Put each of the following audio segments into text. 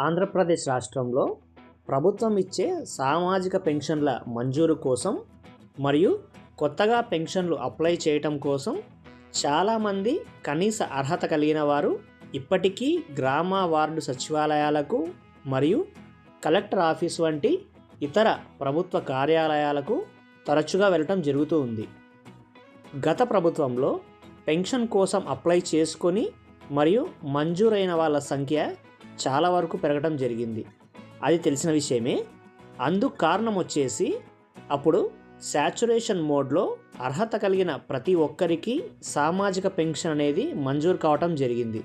ఆంధ్రప్రదేశ్ రాష్ట్రంలో ప్రభుత్వం ఇచ్చే సామాజిక పెన్షన్ల మంజూరు కోసం మరియు కొత్తగా పెన్షన్లు అప్లై చేయటం కోసం చాలామంది కనీస అర్హత కలిగిన వారు ఇప్పటికీ గ్రామ వార్డు సచివాలయాలకు మరియు కలెక్టర్ ఆఫీస్ వంటి ఇతర ప్రభుత్వ కార్యాలయాలకు తరచుగా వెళ్ళటం జరుగుతూ ఉంది. గత ప్రభుత్వంలో పెన్షన్ కోసం అప్లై చేసుకొని మరియు మంజూరైన వాళ్ళ సంఖ్య చాలా వరకు పెరగడం జరిగింది. అది తెలిసిన విషయమే. అందుకు కారణం వచ్చేసి అప్పుడు శాచురేషన్ మోడ్లో అర్హత కలిగిన ప్రతి ఒక్కరికి సామాజిక పెన్షన్ అనేది మంజూరు కావటం జరిగింది.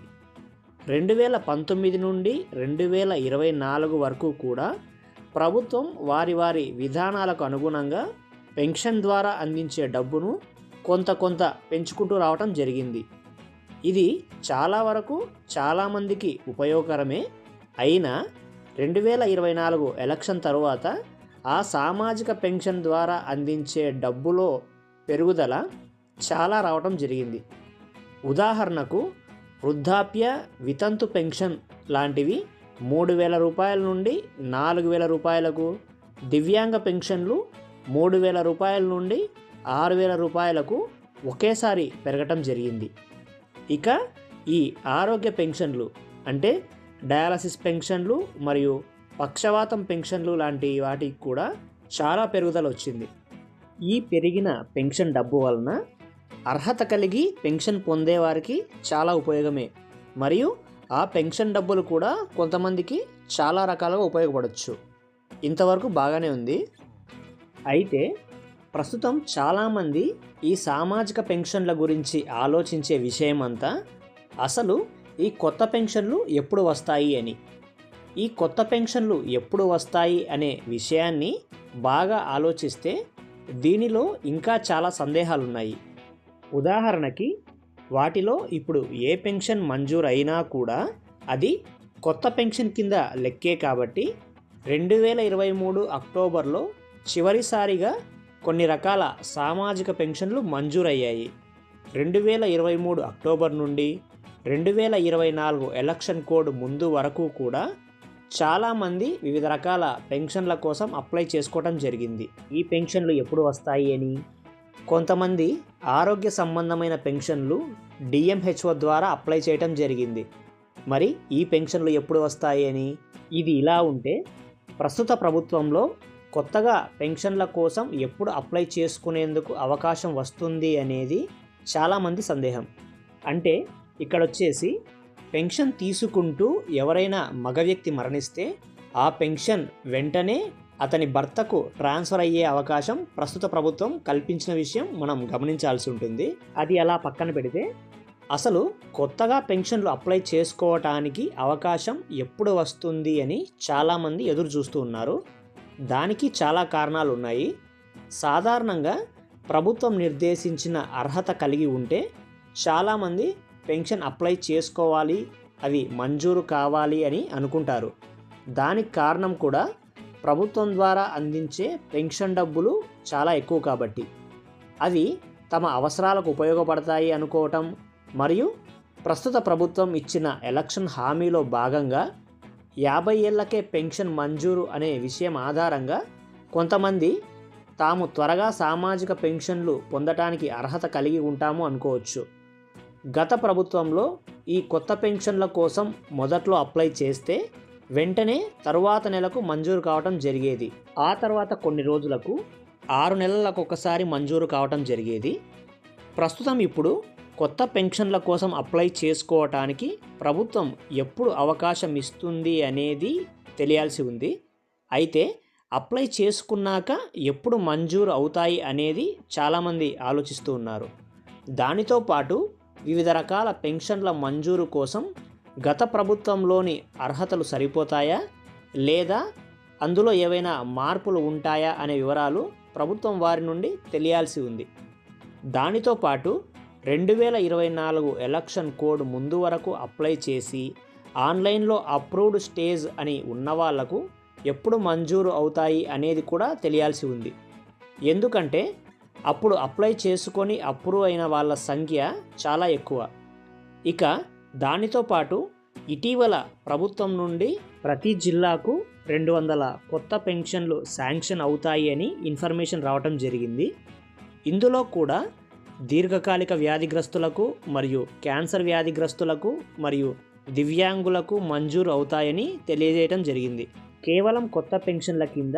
రెండు వేల పంతొమ్మిది నుండి రెండు వేల ఇరవై నాలుగు వరకు కూడా ప్రభుత్వం వారి వారి విధానాలకు అనుగుణంగా పెన్షన్ ద్వారా అందించే డబ్బును కొంత కొంత పెంచుకుంటూ రావటం జరిగింది. ఇది చాలా వరకు చాలామందికి ఉపయోగకరమే. అయినా రెండు వేల ఇరవై నాలుగు ఎలక్షన్ తరువాత ఆ సామాజిక పెన్షన్ ద్వారా అందించే డబ్బులో పెరుగుదల చాలా రావటం జరిగింది. ఉదాహరణకు వృద్ధాప్య వితంతు పెన్షన్ లాంటివి మూడు వేల రూపాయల నుండి నాలుగు వేల రూపాయలకు దివ్యాంగ పెన్షన్లు మూడు వేల రూపాయల నుండి ఆరు వేల రూపాయలకు ఒకేసారి పెరగటం జరిగింది. ఇక ఈ ఆరోగ్య పెన్షన్లు అంటే డయాలసిస్ పెన్షన్లు మరియు పక్షవాతం పెన్షన్లు లాంటి వాటికి కూడా చాలా పెరుగుదల వచ్చింది. ఈ పెరిగిన పెన్షన్ డబ్బు వలన అర్హత కలిగి పెన్షన్ పొందేవారికి చాలా ఉపయోగమే. మరియు ఆ పెన్షన్ డబ్బులు కూడా కొంతమందికి చాలా రకాలుగా ఉపయోగపడవచ్చు ఇంతవరకు బాగానే ఉంది. అయితే ప్రస్తుతం చాలామంది ఈ సామాజిక పెన్షన్ల గురించి ఆలోచించే విషయం అంతా అసలు ఈ కొత్త పెన్షన్లు ఎప్పుడు వస్తాయి అని. ఈ కొత్త పెన్షన్లు ఎప్పుడు వస్తాయి అనే విషయాన్ని బాగా ఆలోచిస్తే దీనిలో ఇంకా చాలా సందేహాలు ఉన్నాయి ఉదాహరణకి వాటిలో ఇప్పుడు ఏ పెన్షన్ మంజూరు అయినా కూడా అది కొత్త పెన్షన్ కింద లెక్కే కాబట్టి రెండు వేల ఇరవై మూడు అక్టోబర్లో చివరిసారిగా కొన్ని రకాల సామాజిక పెన్షన్లు మంజూరయ్యాయి. రెండు వేల ఇరవై మూడు అక్టోబర్ నుండి రెండు వేల ఇరవై నాలుగు ఎలక్షన్ కోడ్ ముందు వరకు కూడా చాలామంది వివిధ రకాల పెన్షన్ల కోసం అప్లై చేసుకోవడం జరిగింది. ఈ పెన్షన్లు ఎప్పుడు వస్తాయి అని? కొంతమంది ఆరోగ్య సంబంధమైన పెన్షన్లు డిఎంహెచ్ఓ ద్వారా అప్లై చేయటం జరిగింది. మరి ఈ పెన్షన్లు ఎప్పుడు వస్తాయి అని? ఇది ఇలా ఉంటే ప్రస్తుత ప్రభుత్వంలో కొత్తగా పెన్షన్ల కోసం ఎప్పుడు అప్లై చేసుకునేందుకు అవకాశం వస్తుంది అనేది చాలామంది సందేహం. అంటే ఇక్కడ వచ్చేసి పెన్షన్ తీసుకుంటూ ఎవరైనా మగ వ్యక్తి మరణిస్తే ఆ పెన్షన్ వెంటనే అతని భర్తకు ట్రాన్స్ఫర్ అయ్యే అవకాశం ప్రస్తుత ప్రభుత్వం కల్పించిన విషయం మనం గమనించాల్సి ఉంటుంది. అది అలా పక్కన పెడితే అసలు కొత్తగా పెన్షన్లు అప్లై చేసుకోవటానికి అవకాశం ఎప్పుడు వస్తుంది అని చాలామంది ఎదురు చూస్తూ ఉన్నారు. దానికి చాలా కారణాలు ఉన్నాయి. సాధారణంగా ప్రభుత్వం నిర్దేశించిన అర్హత కలిగి ఉంటే చాలామంది పెన్షన్ అప్లై చేసుకోవాలి అవి మంజూరు కావాలి అని అనుకుంటారు. దానికి కారణం కూడా ప్రభుత్వం ద్వారా అందించే పెన్షన్ డబ్బులు చాలా ఎక్కువ కాబట్టి. అవి తమ అవసరాలకు ఉపయోగపడతాయి అనుకోవటం మరియు ప్రస్తుత ప్రభుత్వం ఇచ్చిన ఎలక్షన్ హామీలో భాగంగా యాభై ఏళ్ళకే పెన్షన్ మంజూరు అనే విషయం ఆధారంగా కొంతమంది తాము త్వరగా సామాజిక పెన్షన్లు పొందటానికి అర్హత కలిగి ఉంటాము అనుకోవచ్చు. గత ప్రభుత్వంలో ఈ కొత్త పెన్షన్ల కోసం మొదట్లో అప్లై చేస్తే వెంటనే తరువాత నెలకు మంజూరు కావటం జరిగేది. ఆ తర్వాత కొన్ని రోజులకు ఆరు నెలలకు ఒకసారి మంజూరు కావటం జరిగేది. ప్రస్తుతం ఇప్పుడు కొత్త పెన్షన్ల కోసం అప్లై చేసుకోవటానికి ప్రభుత్వం ఎప్పుడు అవకాశం ఇస్తుంది అనేది తెలియాల్సి ఉంది. అయితే అప్లై చేసుకున్నాక ఎప్పుడు మంజూరు అవుతాయి అనేది చాలామంది ఆలోచిస్తూ ఉన్నారు. దానితో పాటు వివిధ రకాల పెన్షన్ల మంజూరు కోసం గత ప్రభుత్వంలోని అర్హతలు సరిపోతాయా? లేదా అందులో ఏవైనా మార్పులు ఉంటాయా? అనే వివరాలు ప్రభుత్వం వారి నుండి తెలియాల్సి ఉంది. దానితో పాటు రెండు వేల ఇరవై నాలుగు ఎలక్షన్ కోడ్ ముందు వరకు అప్లై చేసి ఆన్లైన్లో అప్రూవ్డ్ స్టేజ్ అని ఉన్న వాళ్ళకు ఎప్పుడు మంజూరు అవుతాయి అనేది కూడా తెలియాల్సి ఉంది. ఎందుకంటే అప్పుడు అప్లై చేసుకొని అప్రూవ్ అయిన వాళ్ళ సంఖ్య చాలా ఎక్కువ. ఇక దానితో పాటు ఇటీవల ప్రభుత్వం నుండి ప్రతి జిల్లాకు రెండు వందల కొత్త పెన్షన్లు శాంక్షన్ అవుతాయి అని ఇన్ఫర్మేషన్ రావటం జరిగింది. ఇందులో కూడా దీర్ఘకాలిక వ్యాధిగ్రస్తులకు మరియు క్యాన్సర్ వ్యాధిగ్రస్తులకు మరియు దివ్యాంగులకు మంజూరు అవుతాయని తెలియజేయడం జరిగింది. కేవలం కొత్త పెన్షన్ల కింద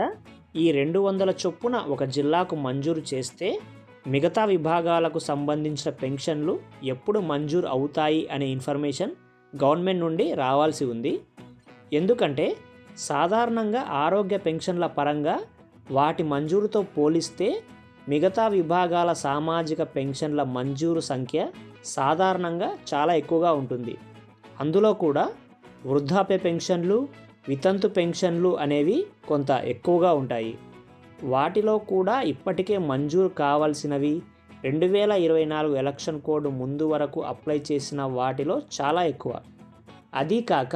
ఈ రెండు వందల చొప్పున ఒక జిల్లాకు మంజూరు చేస్తే మిగతా విభాగాలకు సంబంధించిన పెన్షన్లు ఎప్పుడు మంజూరు అవుతాయి అనే ఇన్ఫర్మేషన్ గవర్నమెంట్ నుండి రావాల్సి ఉంది. ఎందుకంటే సాధారణంగా ఆరోగ్య పెన్షన్ల పరంగా వాటి మంజూరుతో పోలిస్తే మిగతా విభాగాల సామాజిక పెన్షన్ల మంజూరు సంఖ్య సాధారణంగా చాలా ఎక్కువగా ఉంటుంది. అందులో కూడా వృద్ధాప్య పెన్షన్లు వితంతు పెన్షన్లు అనేవి కొంత ఎక్కువగా ఉంటాయి. వాటిలో కూడా ఇప్పటికే మంజూరు కావాల్సినవి రెండు వేల ఇరవై నాలుగు ఎలక్షన్ కోడ్ ముందు వరకు అప్లై చేసిన వాటిలో చాలా ఎక్కువ. అదీ కాక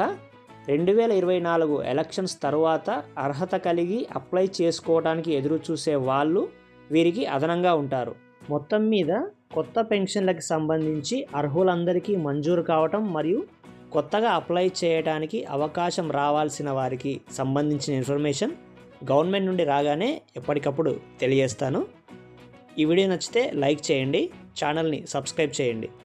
రెండు వేల ఇరవై నాలుగు ఎలక్షన్స్ తర్వాత అర్హత కలిగి అప్లై చేసుకోవడానికి ఎదురు చూసే వాళ్ళు వీరికి అదనంగా ఉంటారు. మొత్తం మీద కొత్త పెన్షన్లకు సంబంధించి అర్హులందరికీ మంజూరు కావటం మరియు కొత్తగా అప్లై చేయడానికి అవకాశం రావాల్సిన వారికి సంబంధించిన ఇన్ఫర్మేషన్ గవర్నమెంట్ నుండి రాగానే ఎప్పటికప్పుడు తెలియజేస్తాను. ఈ వీడియో నచ్చితే లైక్ చేయండి ఛానల్ని సబ్స్క్రైబ్ చేయండి.